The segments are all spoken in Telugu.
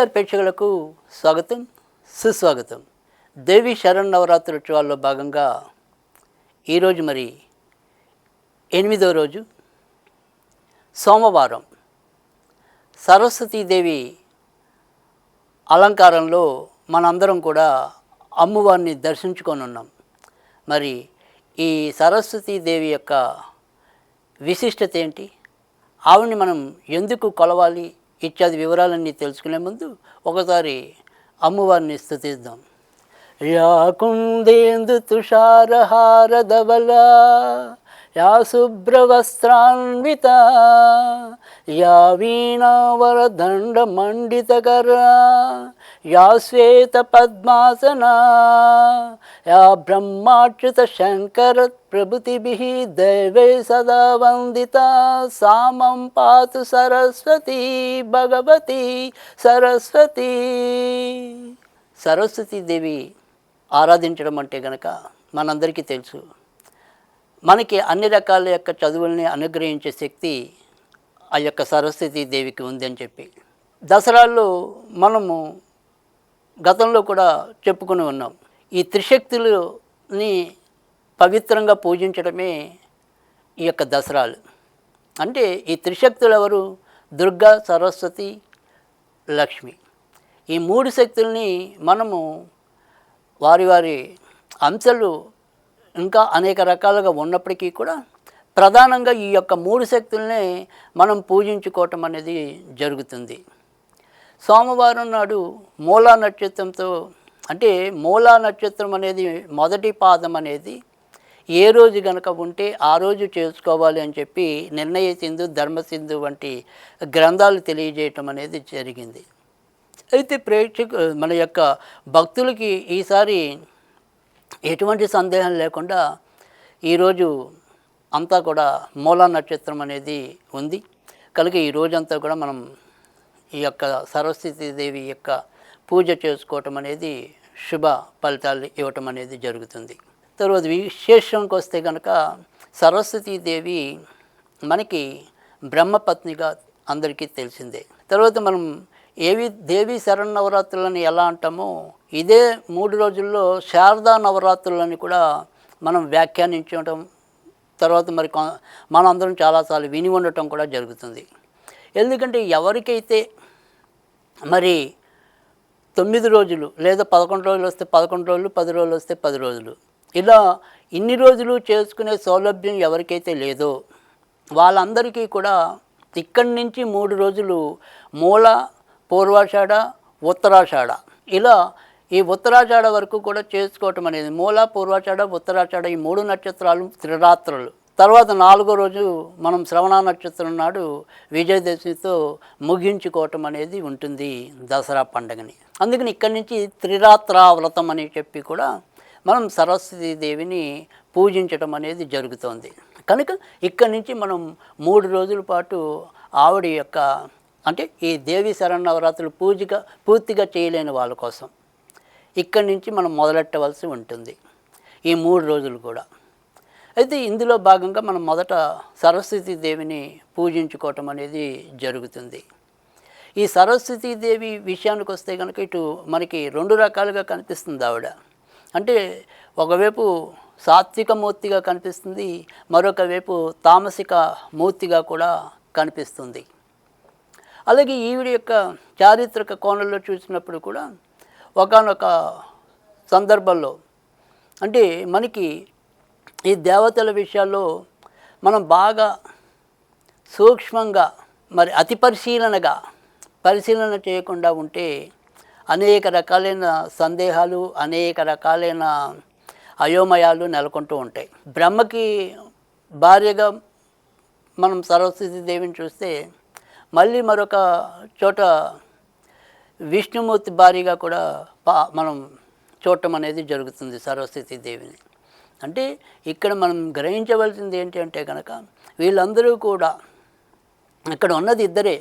సివిఆర్ ప్రేక్షకులకు స్వాగతం సుస్వాగతం. దేవి శరణ్ నవరాత్రి ఉత్సవాల్లో భాగంగా ఈరోజు మరి ఎనిమిదో రోజు సోమవారం. సరస్వతీదేవి అలంకారంలో మనందరం కూడా అమ్మవారిని దర్శించుకొని ఉన్నాం. మరి ఈ సరస్వతీదేవి యొక్క విశిష్టత ఏంటి? ఆవిడని మనం ఎందుకు కొలవాలి? ఇత్యాది వివరాలన్నీ తెలుసుకునే ముందు ఒకసారి అమ్మవారిని స్థుతిద్దాం. యాకుందేందు తుషారహారధవల యా యా శుభ్రవస్త్రాన్విత యా వీణావరదండ మండితకర యా శ్వేత పద్మాసనా యా బ్రహ్మాచ్యుత శంకర ప్రభుతిభిः దైవే సదా వందిత సామం పాతు సరస్వతి భగవతి సరస్వతి. సరస్వతీదేవి ఆరాధించడం అంటే గనక మనందరికీ తెలుసు. మనకి అన్ని రకాల యొక్క చదువుల్ని అనుగ్రహించే శక్తి ఆ యొక్క సరస్వతీ దేవికి ఉంది అని చెప్పి. దసరాల్లో మనము గతంలో కూడా చెప్పుకుని ఉన్నాం. ఈ త్రిశక్తులని పవిత్రంగా పూజించడమే ఈ యొక్క దసరాలు. అంటే ఈ త్రిశక్తులు ఎవరు దుర్గా సరస్వతి లక్ష్మి. ఈ మూడు శక్తుల్ని మనము వారి వారి అంశాలు ఇంకా అనేక రకాలుగా ఉన్నప్పటికీ కూడా ప్రధానంగా ఈ యొక్క మూడు శక్తుల్ని మనం పూజించుకోవటం అనేది జరుగుతుంది. సోమవారం నాడు మూలా నక్షత్రంతో అంటే మూలా నక్షత్రం అనేది మొదటి పాదం అనేది ఏ రోజు గనక ఉంటే ఆ రోజు చేసుకోవాలి అని చెప్పి నిర్ణయ సింధు ధర్మసింధు వంటి గ్రంథాలు తెలియజేయటం అనేది జరిగింది. అయితే ప్రేక్షకు మన యొక్క భక్తులకి ఈసారి ఎటువంటి సందేహం లేకుండా ఈరోజు అంతా కూడా మూలా నక్షత్రం అనేది ఉంది. కనుక ఈ రోజంతా కూడా మనం ఈ యొక్క సరస్వతీదేవి యొక్క పూజ చేసుకోవటం అనేది శుభ ఫలితాలు ఇవ్వటం అనేది జరుగుతుంది. తర్వాత విశేషంకి వస్తే కనుక సరస్వతీదేవి మనకి బ్రహ్మపత్నిగా అందరికీ తెలిసిందే. తర్వాత మనం ఏవి దేవి శరణవరాత్రులని ఎలా అంటామో ఇదే మూడు రోజుల్లో శారదా నవరాత్రులని కూడా మనం వ్యాఖ్యానించడం తర్వాత మరి మనందరం చాలాసార్లు విని ఉండటం కూడా జరుగుతుంది. ఎందుకంటే ఎవరికైతే మరి తొమ్మిది రోజులు లేదా పదకొండు రోజులు వస్తే పదకొండు రోజులు పది రోజులు వస్తే పది రోజులు ఇలా ఇన్ని రోజులు చేసుకునే సౌలభ్యం ఎవరికైతే లేదో వాళ్ళందరికీ కూడా ఇక్కడి నుంచి మూడు రోజులు మూల పూర్వాషాఢ ఉత్తరాషాఢ ఇలా ఈ ఉత్తరాచాడ వరకు కూడా చేసుకోవటం అనేది మూల పూర్వాచాడ ఉత్తరాచాడ ఈ మూడు నక్షత్రాలు త్రిరాత్రులు. తర్వాత నాలుగో రోజు మనం శ్రవణ నక్షత్రం నాడు విజయదశమితో ముగించుకోవటం అనేది ఉంటుంది దసరా పండుగని. అందుకని ఇక్కడి నుంచి త్రిరాత్ర వ్రతం అని చెప్పి కూడా మనం సరస్వతీ దేవిని పూజించటం అనేది జరుగుతోంది. కనుక ఇక్కడి నుంచి మనం మూడు రోజుల పాటు ఆవిడ యొక్క అంటే ఈ దేవి శరణవరాత్రులు పూజగా పూర్తిగా చేయలేని వాళ్ళ కోసం. ఇక్కడి నుంచి మనం మొదలెట్టవలసి ఉంటుంది. ఈ మూడు రోజులు కూడా. అయితే ఇందులో భాగంగా మనం మొదట సరస్వతీ దేవిని పూజించుకోవటం అనేది జరుగుతుంది. ఈ సరస్వతీ దేవి విషయానికి వస్తే కనుక ఇటు మనకి రెండు రకాలుగా కనిపిస్తుంది ఆవిడ. అంటే ఒకవైపు సాత్విక మూర్తిగా కనిపిస్తుంది మరొక వైపు తామసిక మూర్తిగా కూడా కనిపిస్తుంది. అలాగే ఈవిడ యొక్క చారిత్రక కోణంలో చూసినప్పుడు కూడా ఒకానొక సందర్భంలో అంటే మనకి ఈ దేవతల విషయాల్లో మనం బాగా సూక్ష్మంగా మరి అతి పరిశీలనగా పరిశీలన చేయకుండా ఉంటే అనేక రకాలైన సందేహాలు అనేక రకాలైన అయోమయాలు నెలకొంటూ ఉంటాయి. బ్రహ్మకి భార్యగా మనం సరస్వతి దేవిని చూస్తే మళ్ళీ మరొక చోట విష్ణుమూర్తి భార్యగా కూడా పా మనం చూడటం అనేది జరుగుతుంది సరస్వతి దేవిని. అంటే ఇక్కడ మనం గ్రహించవలసింది ఏంటి అంటే కనుక వీళ్ళందరూ కూడా ఇక్కడ ఉన్నది ఇద్దరే.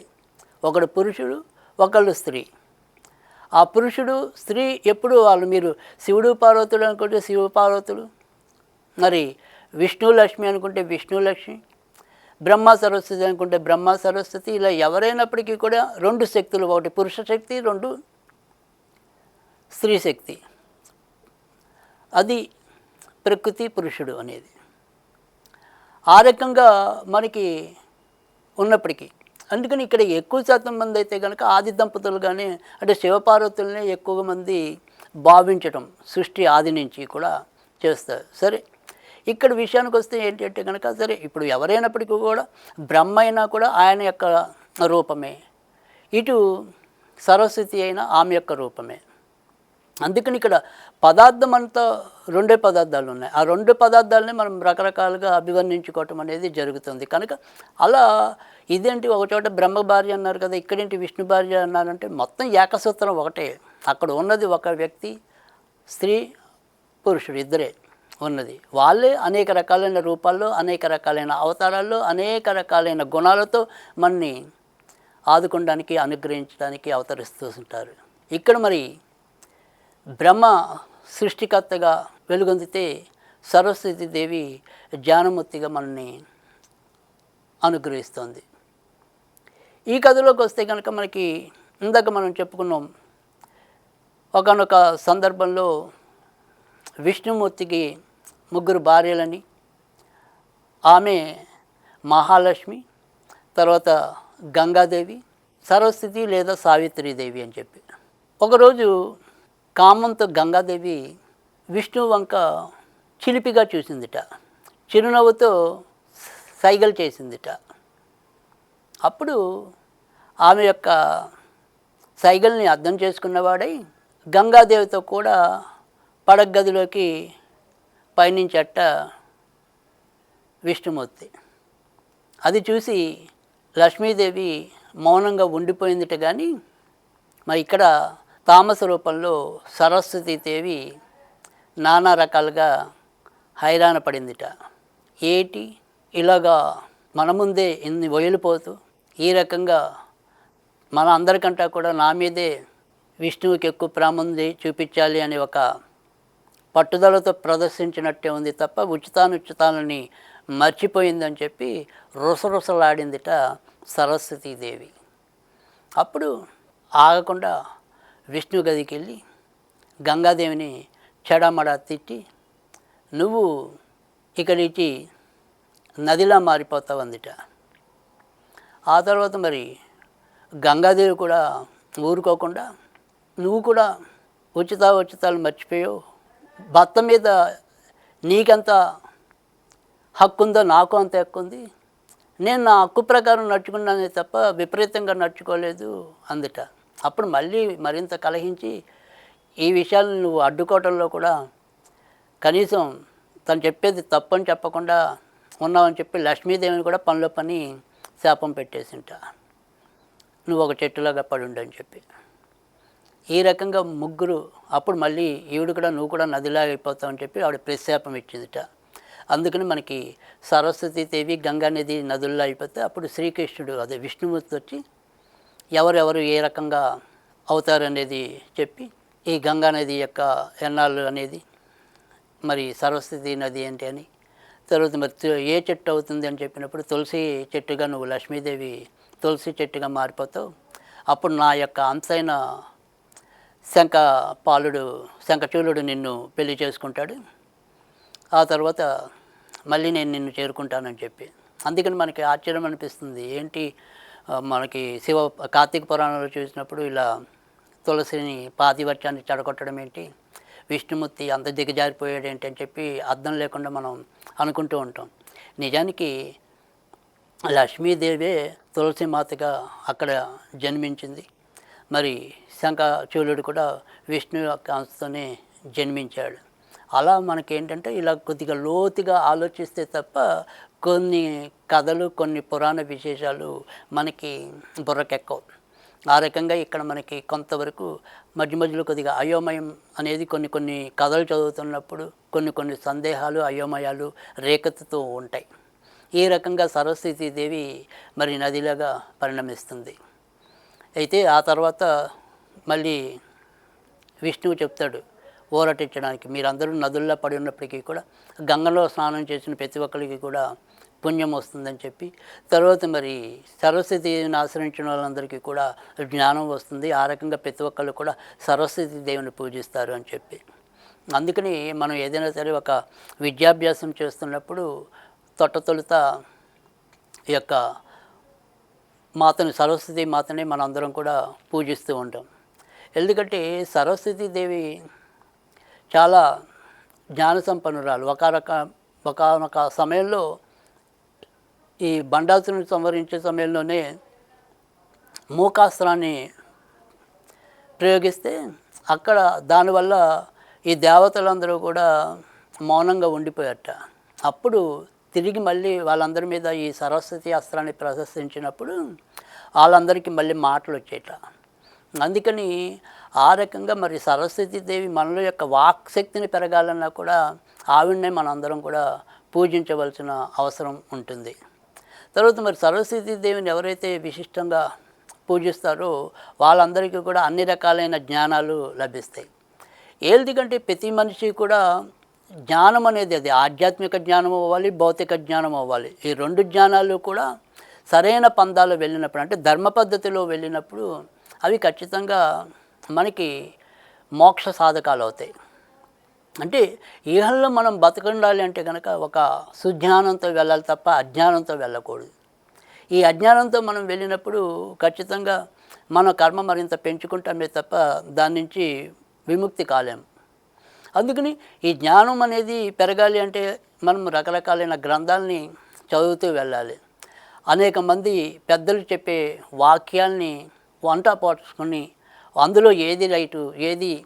ఒకడు పురుషుడు ఒకళ్ళు స్త్రీ. ఆ పురుషుడు స్త్రీ ఎప్పుడు వాళ్ళు మీరు శివుడు పార్వతుడు అనుకుంటే శివ పార్వతులు మరి విష్ణు లక్ష్మి అనుకుంటే విష్ణు లక్ష్మి. బ్రహ్మ సరస్వతి అనుకుంటే బ్రహ్మ సరస్వతి ఇలా ఎవరైనప్పటికీ కూడా రెండు శక్తులు ఒకటి పురుష శక్తి రెండు స్త్రీ శక్తి. అది ప్రకృతి పురుషుడు అనేది. ఆ రకంగా మనకి ఉన్నప్పటికీ అందుకని ఇక్కడ ఎక్కువ శాతం మంది అయితే కనుక ఆది దంపతులు కానీ అంటే శివపార్వతులనే ఎక్కువ మంది భావించడం సృష్టి ఆది నుంచి కూడా చేస్తారు. సరే ఇక్కడ విషయానికి వస్తే ఏంటంటే కనుక సరే ఇప్పుడు ఎవరైనప్పటికీ కూడా బ్రహ్మ అయినా కూడా ఆయన యొక్క రూపమే. ఇటు సరస్వతి అయినా ఆమె యొక్క రూపమే. అందుకని ఇక్కడ పదార్థం అంతా రెండే పదార్థాలు ఉన్నాయి. ఆ రెండు పదార్థాలని మనం రకరకాలుగా అభివర్ణించుకోవటం అనేది జరుగుతుంది. కనుక అలా ఇదేంటి ఒక చోట బ్రహ్మ భార్య అన్నారు కదా ఇక్కడేంటి విష్ణు భార్య అన్నారంటే మొత్తం ఏకసూత్రం ఒకటే. అక్కడ ఉన్నది ఒక వ్యక్తి స్త్రీ పురుషుడు ఇద్దరే. ఉన్నది. వాళ్ళే అనేక రకాలైన రూపాల్లో అనేక రకాలైన అవతారాల్లో అనేక రకాలైన గుణాలతో మనని ఆదుకోవడానికి అనుగ్రహించడానికి అవతరిస్తూ ఉంటారు. ఇక్కడ మరి బ్రహ్మ సృష్టికర్తగా వెలుగొందితే సరస్వతి దేవి జ్ఞానమూర్తిగా మనల్ని అనుగ్రహిస్తుంది. ఈ కథలోకి వస్తే కనుక మనకి ఇందాక మనం చెప్పుకున్నాం ఒకనొక సందర్భంలో విష్ణుమూర్తికి ముగ్గురు భార్యలని ఆమె మహాలక్ష్మి తర్వాత గంగాదేవి సరస్వతి లేదా సావిత్రీదేవి అని చెప్పి. ఒకరోజు కామంతో గంగాదేవి విష్ణు వంక చిలిపిగా చూసిందిట. చిరునవ్వుతో సైగలు చేసిందిట. అప్పుడు ఆమె యొక్క సైగల్ని అర్థం చేసుకున్నవాడై గంగాదేవితో కూడా పడగదిలోకి పైనుంచి అట్ట విష్ణుమూర్తి. అది చూసి లక్ష్మీదేవి మౌనంగా ఉండిపోయిందిట కానీ మరి ఇక్కడ తామస రూపంలో సరస్వతీదేవి నానా రకాలుగా హైరాణ పడిందిట. ఏటి? ఇలాగా మన ముందే ఇన్ని వయలిపోతూ ఈ రకంగా మన అందరికంటా కూడా నా మీదే విష్ణువుకి ఎక్కువ ప్రాముంది చూపించాలి అనే ఒక పట్టుదలతో ప్రదర్శించినట్టే ఉంది తప్ప ఉచితానుచితాలని మర్చిపోయిందని చెప్పి రుసరుసలాడిందిట సరస్వతీదేవి. అప్పుడు ఆగకుండా విష్ణు గదికి వెళ్ళి గంగాదేవిని చెడమడ తిట్టి నువ్వు ఇక్కడికి నదిలా మారిపోతావు అందిట ఆ తర్వాత మరి గంగాదేవి కూడా ఊరుకోకుండా నువ్వు కూడా ఉచిత ఉచితాలు మర్చిపోయావు భర్త మీద నీకెంత హక్కు ఉందో నాకు అంత హక్కు ఉంది నేను నా హక్కు ప్రకారం నడుచుకున్నానే తప్ప విపరీతంగా నడుచుకోలేదు అందుట. అప్పుడు మళ్ళీ మరింత కలహించి ఈ విషయాలను నువ్వు అడ్డుకోవటంలో కూడా కనీసం తను చెప్పేది తప్పని చెప్పకుండా ఉన్నావని చెప్పి లక్ష్మీదేవిని కూడా పనిలో పని శాపం పెట్టేసింట. నువ్వు ఒక చెట్టులాగా పడుండని చెప్పి. ఈ రకంగా ముగ్గురు అప్పుడు మళ్ళీ ఈవిడ కూడా నువ్వు కూడా నదిలాగా అయిపోతావు అని చెప్పి ఆవిడ ప్రశాపం ఇచ్చిందిట. అందుకని మనకి సరస్వతీ దేవి గంగా నది నదుల్లో అయిపోతే అప్పుడు శ్రీకృష్ణుడు అదే విష్ణుమూర్తి వచ్చి ఎవరెవరు ఏ రకంగా అవుతారనేది చెప్పి ఈ గంగా నది యొక్క ఎన్నాళ్ళు అనేది మరి సరస్వతి నది ఏంటి అని తర్వాత మరి ఏ చెట్టు అవుతుంది అని చెప్పినప్పుడు తులసి చెట్టుగా నువ్వు లక్ష్మీదేవి తులసి చెట్టుగా మారిపోతావు. అప్పుడు నా యొక్క అంశైన శంఖ పాలుడు శంఖచూలుడు నిన్ను పెళ్ళి చేసుకుంటాడు. ఆ తర్వాత మళ్ళీ నేను నిన్ను చేరుకుంటానని చెప్పి. అందుకని మనకి ఆశ్చర్యం అనిపిస్తుంది. ఏంటి? మనకి శివ కార్తీక పురాణంలో చూసినప్పుడు ఇలా తులసిని పాతివర్చాన్ని చెడగొట్టడం ఏంటి? విష్ణుమూర్తి అంత దిగజారిపోయాడు ఏంటి అని చెప్పి అర్థం లేకుండా మనం అనుకుంటూ ఉంటాం. నిజానికి లక్ష్మీదేవే తులసి మాతగా అక్కడ జన్మించింది. మరి శంఖచూలుడు కూడా విష్ణు యొక్క అంశతోనే జన్మించాడు. అలా మనకేంటంటే ఇలా కొద్దిగా లోతుగా ఆలోచిస్తే తప్ప కొన్ని కథలు కొన్ని పురాణ విశేషాలు మనకి బుర్రకెక్కవు. ఆ రకంగా ఇక్కడ మనకి కొంతవరకు మధ్య మధ్యలో కొద్దిగా అయోమయం అనేది కొన్ని కొన్ని కథలు చదువుతున్నప్పుడు కొన్ని కొన్ని సందేహాలు అయోమయాలు రేకెత్తుతూ ఉంటాయి. ఈ రకంగా సరస్వతీదేవి మరి నదిలాగా పరిణమిస్తుంది. అయితే ఆ తర్వాత మళ్ళీ విష్ణువు చెప్తాడు ఊరటించడానికి మీరందరూ నదుల్లో పడి ఉన్నప్పటికీ కూడా గంగలో స్నానం చేసిన ప్రతి ఒక్కరికి కూడా పుణ్యం వస్తుందని చెప్పి తర్వాత మరి సరస్వతిని ఆశ్రయించిన వాళ్ళందరికీ కూడా జ్ఞానం వస్తుంది. ఆ రకంగా ప్రతి ఒక్కళ్ళు కూడా సరస్వతి దేవిని పూజిస్తారు అని చెప్పి. అందుకని మనం ఏదైనా సరే ఒక విద్యాభ్యాసం చేస్తున్నప్పుడు తొట్ట తొలుత ఈ యొక్క మాతను సరస్వతి మాతని మనందరం కూడా పూజిస్తూ ఉంటాం. ఎందుకంటే సరస్వతి దేవి చాలా జ్ఞాన సంపన్నురాలు. ఒక రక ఒకనొక సమయంలో ఈ బండాసురుని సంవరించే సమయంలోనే మూకాస్త్రాన్ని ప్రయోగిస్తే అక్కడ దానివల్ల ఈ దేవతలందరూ కూడా మౌనంగా ఉండిపోయట. అప్పుడు తిరిగి మళ్ళీ వాళ్ళందరి మీద ఈ సరస్వతి అస్త్రాన్ని ప్రదర్శించినప్పుడు వాళ్ళందరికీ మళ్ళీ మాటలు వచ్చేట. అందుకని ఆ రకంగా మరి సరస్వతి దేవి మనలో యొక్క వాక్ శక్తిని పెరగాలన్నా కూడా ఆవిడనే మనందరం కూడా పూజించవలసిన అవసరం ఉంటుంది. తర్వాత మరి సరస్వతి దేవిని ఎవరైతే విశిష్టంగా పూజిస్తారో వాళ్ళందరికీ కూడా అన్ని రకాలైన జ్ఞానాలు లభిస్తాయి. ఏదికంటే ప్రతి మనిషి కూడా జ్ఞానం అనేది అది ఆధ్యాత్మిక జ్ఞానం అవ్వాలి భౌతిక జ్ఞానం అవ్వాలి. ఈ రెండు జ్ఞానాలు కూడా సరైన పందాలు వెళ్ళినప్పుడు అంటే ధర్మ పద్ధతిలో వెళ్ళినప్పుడు అవి ఖచ్చితంగా మనకి మోక్ష సాధకాలు అవుతాయి. అంటే ఈహల్లో మనం బతకుండాలి అంటే కనుక ఒక సుజ్ఞానంతో వెళ్ళాలి తప్ప అజ్ఞానంతో వెళ్ళకూడదు. ఈ అజ్ఞానంతో మనం వెళ్ళినప్పుడు ఖచ్చితంగా మన కర్మ మరింత పెంచుకుంటామే తప్ప దాని నుంచి విముక్తి కాలేం. అందుకని ఈ జ్ఞానం అనేది పెరగాలి అంటే మనం రకరకాలైన గ్రంథాలని చదువుతూ వెళ్ళాలి. అనేక మంది పెద్దలు చెప్పే వాక్యాల్ని వంట పోర్చుకొని అందులో ఏది రైటు ఏది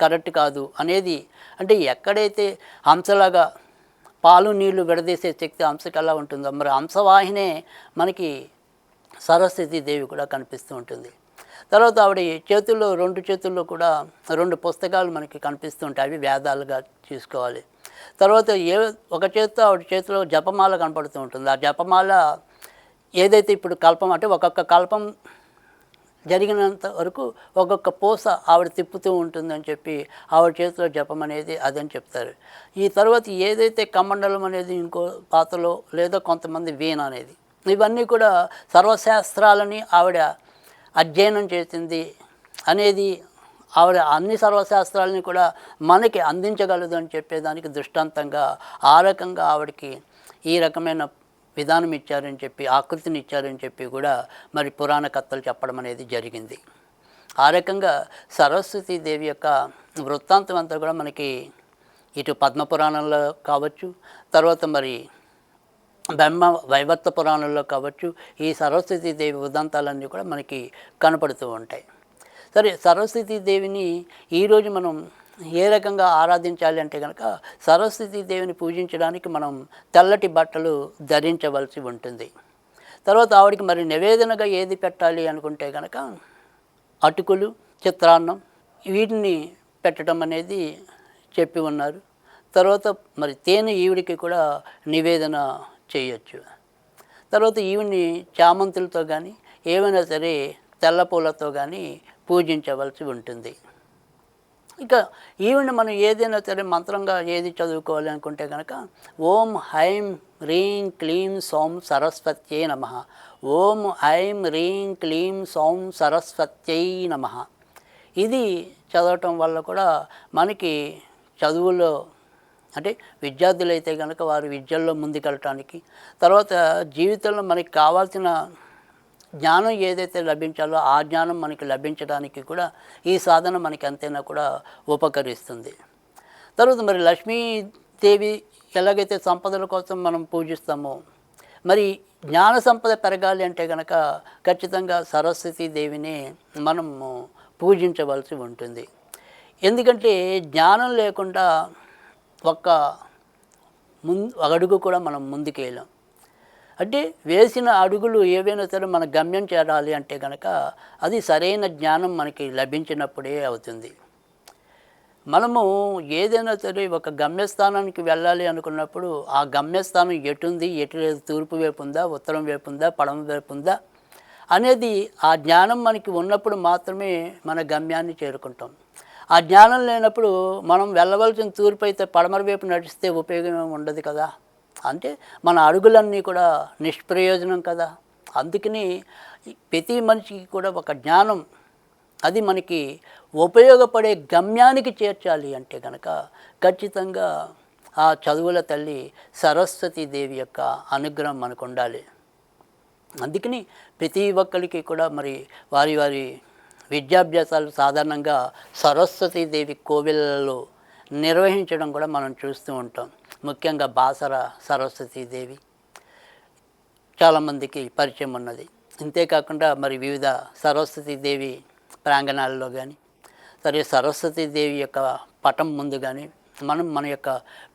కరెక్ట్ కాదు అనేది అంటే ఎక్కడైతే హంసలాగా పాలు నీళ్ళు విడదీసే శక్తి హంసకి ఉంటుందో మరి హంసవాహినే మనకి సరస్వతి దేవి కూడా కనిపిస్తూ ఉంటుంది. తర్వాత ఆవిడ చేతుల్లో రెండు చేతుల్లో కూడా రెండు పుస్తకాలు మనకి కనిపిస్తుంటాయి. అవి వేదాలుగా తీసుకోవాలి తర్వాత ఏ ఒక చేతితో ఆవిడ చేతిలో జపమాల కనపడుతూ ఉంటుంది. ఆ జపమాల ఏదైతే ఇప్పుడు కల్పం అంటే ఒక్కొక్క కల్పం జరిగినంత వరకు ఒక్కొక్క పూస ఆవిడ తిప్పుతూ ఉంటుందని చెప్పి ఆవిడ చేతిలో జపం అనేది అదని చెప్తారు. ఈ తర్వాత ఏదైతే కమండలం అనేది ఇంకో పాత్రలో లేదా కొంతమంది వీణ అనేది ఇవన్నీ కూడా సర్వశాస్త్రాలని ఆవిడ అధ్యయనం చేసింది అనేది ఆవిడ అన్ని సర్వశాస్త్రాలని కూడా మనకి అందించగలదు అని చెప్పేదానికి దృష్టాంతంగా ఆ రకంగా ఆవిడకి ఈ రకమైన విధానం ఇచ్చారని చెప్పి ఆకృతిని ఇచ్చారని చెప్పి కూడా మరి పురాణ కథలు చెప్పడం అనేది జరిగింది. ఆ రకంగా సరస్వతి దేవి యొక్క వృత్తాంతం అంతా కూడా మనకి ఇటు పద్మపురాణంలో కావచ్చు తర్వాత మరి బ్రహ్మ వైవర్త పురాణంలో కావచ్చు ఈ సరస్వతీ దేవి ఉదంతాలన్నీ కూడా మనకి కనపడుతూ ఉంటాయి. సరే సరస్వతి దేవిని ఈరోజు మనం ఏ రకంగా ఆరాధించాలి అంటే కనుక సరస్వతి దేవిని పూజించడానికి మనం తెల్లటి బట్టలు ధరించవలసి ఉంటుంది. తర్వాత ఆవిడకి మరి నివేదనగా ఏది పెట్టాలి అనుకుంటే కనుక అటుకులు చిత్రాన్నం వీటిని పెట్టడం అనేది చెప్పి ఉన్నారు. తర్వాత మరి తేనె ఈవిడికి కూడా నివేదన చేయొచ్చు. తర్వాత ఈవిడ్ని చామంతులతో కానీ ఏమైనా సరే తెల్ల పూలతో కానీ పూజించవలసి ఉంటుంది. ఇక ఈవిని మనం ఏదైనా సరే మంత్రంగా ఏది చదువుకోవాలి అనుకుంటే కనుక ఓం హైం హ్రీం క్లీం సౌం సరస్వత్యై నమ. ఓం ఐం హ్రీం క్లీం సౌం సరస్వత్యై నమ. ఇది చదవటం వల్ల కూడా మనకి చదువులో అంటే విద్యార్థులైతే కనుక వారు విద్యల్లో ముందుకెళ్ళటానికి తర్వాత జీవితంలో మనకి కావాల్సిన జ్ఞానం ఏదైతే లభించాలో ఆ జ్ఞానం మనకి లభించడానికి కూడా ఈ సాధన మనకి అంతైనా కూడా ఉపకరిస్తుంది. తర్వాత మరి లక్ష్మీదేవి ఎలాగైతే సంపదల కోసం మనం పూజిస్తామో మరి జ్ఞాన సంపద పెరగాలి అంటే కనుక ఖచ్చితంగా సరస్వతి దేవిని మనము పూజించవలసి ఉంటుంది. ఎందుకంటే జ్ఞానం లేకుండా ఒక్క ముందు అడుగు కూడా మనం ముందుకెళ్ళాం అంటే వేసిన అడుగులు ఏవైనా సరే మన గమ్యం చేరాలి అంటే కనుక అది సరైన జ్ఞానం మనకి లభించినప్పుడే అవుతుంది. మనము ఏదైనా సరే ఒక గమ్యస్థానానికి వెళ్ళాలి అనుకున్నప్పుడు ఆ గమ్యస్థానం ఎటుంది ఎటు లేదు తూర్పు వైపు ఉందా ఉత్తరం వైపు ఉందా పడమ వైపు ఉందా అనేది ఆ జ్ఞానం మనకి ఉన్నప్పుడు మాత్రమే మన గమ్యాన్ని చేరుకుంటాం. ఆ జ్ఞానం లేనప్పుడు మనం వెళ్ళవలసిన తూర్పు అయితే పడమర వైపు నడిస్తే ఉపయోగం ఉండదు కదా. అంటే మన అడుగులన్నీ కూడా నిష్ప్రయోజనం కదా. అందుకని ప్రతి మనిషికి కూడా ఒక జ్ఞానం అది మనకి ఉపయోగపడే గమ్యానికి చేర్చాలి అంటే కనుక ఖచ్చితంగా ఆ చదువుల తల్లి సరస్వతి దేవి యొక్క అనుగ్రహం మనకు ఉండాలి. అందుకని ప్రతి ఒక్కరికి కూడా మరి వారి వారి విద్యాభ్యాసాలు సాధారణంగా సరస్వతి దేవి కోవిలలో నిర్వహించడం కూడా మనం చూస్తూ ఉంటాం. ముఖ్యంగా బాసర సరస్వతి దేవి చాలామందికి పరిచయం ఉన్నది. ఇంతేకాకుండా మరి వివిధ సరస్వతి దేవి ప్రాంగణాల్లో కానీ సరే సరస్వతి దేవి యొక్క పటం ముందు కానీ మనం మన యొక్క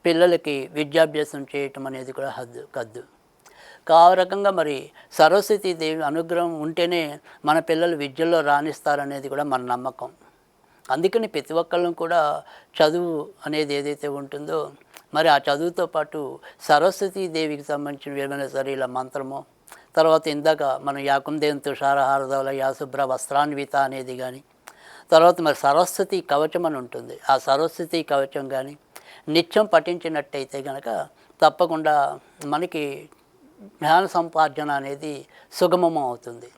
పిల్లలకి విద్యాభ్యాసం చేయటం అనేది కూడా హద్దు కద్దు. ఆ రకంగా మరి సరస్వతి దేవి అనుగ్రహం ఉంటేనే మన పిల్లలు విద్యలో రాణిస్తారనేది కూడా మన నమ్మకం. అందుకని ప్రతి ఒక్కళ్ళం కూడా చదువు అనేది ఏదైతే ఉంటుందో మరి ఆ చదువుతో పాటు సరస్వతీ దేవికి సంబంధించిన ఏమైనా సరే ఇలా మంత్రమో తర్వాత ఇందాక మనం యాకుందేవం తుషారహారదవుల యాశుభ్ర వస్త్రాన్విత అనేది కానీ తర్వాత మరి సరస్వతి కవచం అని ఉంటుంది. ఆ సరస్వతి కవచం కానీ నిత్యం పఠించినట్టయితే కనుక తప్పకుండా మనకి జ్ఞాన సంపార్జన అనేది సుగమం అవుతుంది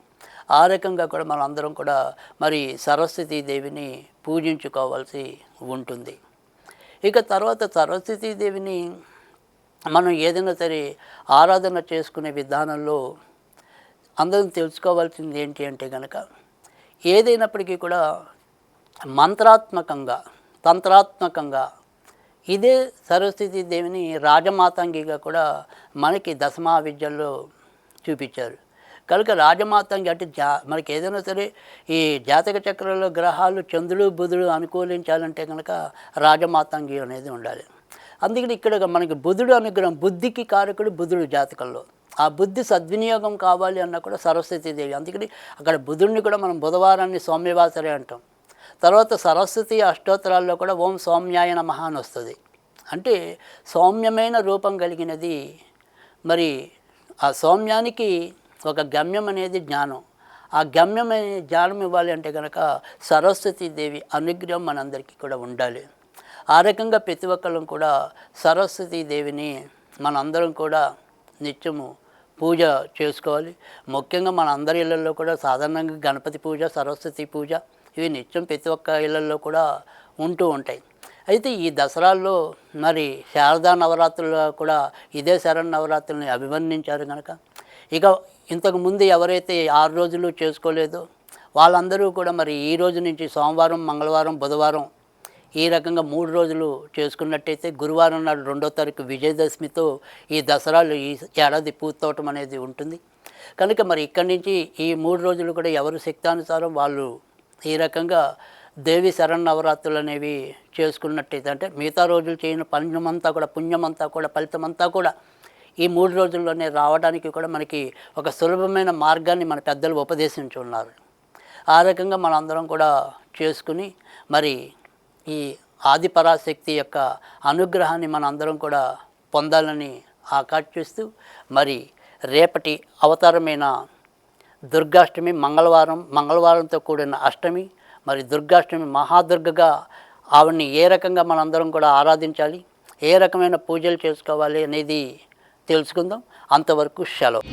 ఆ రకంగా కూడా మనందరం అందరం కూడా మరి సరస్వతీ దేవిని పూజించుకోవాల్సి ఉంటుంది. ఇక తర్వాత సరస్వతీ దేవిని మనం ఏదైనా సరే ఆరాధన చేసుకునే విధానంలో అందరం తెలుసుకోవాల్సింది ఏంటి అంటే కనుక ఏదైనప్పటికీ కూడా మంత్రాత్మకంగా తంత్రాత్మకంగా ఇదే సరస్వతి దేవిని రాజమాతంగిగా కూడా మనకి దశమా విద్యల్లో చూపించారు. కనుక రాజమాతంగి అంటే జా మనకి ఏదైనా సరే ఈ జాతక చక్రంలో గ్రహాలు చంద్రుడు బుధుడు అనుకూలించాలంటే కనుక రాజమాతంగి అనేది ఉండాలి. అందుకని ఇక్కడ మనకి బుధుడు అనుగ్రహం బుద్ధికి కారకుడు బుధుడు జాతకంలో. ఆ బుద్ధి సద్వినియోగం కావాలి అన్న కూడా సరస్వతి దేవి. అందుకని అక్కడ బుధుడిని కూడా మనం బుధవారాన్ని సౌమ్యవాసరే అంటాం. తర్వాత సరస్వతి అష్టోత్తరాల్లో కూడా ఓం సౌమ్యాయ మహాన్ అని వస్తుంది. అంటే సౌమ్యమైన రూపం కలిగినది మరి ఆ సౌమ్యానికి ఒక గమ్యం అనేది జ్ఞానం. ఆ గమ్యం అనే జ్ఞానం ఇవ్వాలి అంటే కనుక సరస్వతి దేవి అనుగ్రహం మనందరికీ కూడా ఉండాలి. ఆ రకంగా ప్రతి ఒక్కళ్ళం కూడా సరస్వతి దేవిని మనందరం కూడా నిత్యము పూజ చేసుకోవాలి. ముఖ్యంగా మన అందరి ఇళ్ళల్లో కూడా సాధారణంగా గణపతి పూజ సరస్వతి పూజ ఇవి నిత్యం ప్రతి ఒక్క ఇళ్ళల్లో కూడా ఉంటూ ఉంటాయి. అయితే ఈ దసరాల్లో మరి శారదా నవరాత్రులు కూడా ఇదే శరణ్ నవరాత్రుల్ని అభివర్ణించారు కనుక ఇక ఇంతకుముందు ఎవరైతే ఆరు రోజులు చేసుకోలేదో వాళ్ళందరూ కూడా మరి ఈ రోజు నుంచి సోమవారం మంగళవారం బుధవారం ఈ రకంగా మూడు రోజులు చేసుకున్నట్టయితే గురువారం నాడు రెండో తారీఖు విజయదశమితో ఈ దసరాలు ఈ ఏడాది పూర్తవటం అనేది ఉంటుంది. కనుక మరి ఇక్కడి నుంచి ఈ మూడు రోజులు కూడా ఎవరు శక్తానుసారం వాళ్ళు ఈ రకంగా దేవి శరణవరాత్రులు అనేవి చేసుకున్నట్టయితే అంటే మిగతా రోజులు చేయని పుణ్యమంతా కూడా పుణ్యమంతా కూడా ఫలితమంతా కూడా ఈ మూడు రోజుల్లోనే రావడానికి కూడా మనకి ఒక సులభమైన మార్గాన్ని మన పెద్దలు ఉపదేశించున్నారు. ఆ రకంగా మనందరం కూడా చేసుకుని మరి ఈ ఆదిపరాశక్తి యొక్క అనుగ్రహాన్ని మనందరం కూడా పొందాలని ఆకాంక్షిస్తూ మరి రేపటి అవతారమైన దుర్గాష్టమి మంగళవారం మంగళవారంతో కూడిన అష్టమి మరి దుర్గాష్టమి మహాదుర్గగా ఆవిడ్ని ఏ రకంగా మనందరం కూడా ఆరాధించాలి ఏ రకమైన పూజలు చేసుకోవాలి అనేది తెలుసుకుందాం. అంతవరకు సెలవు.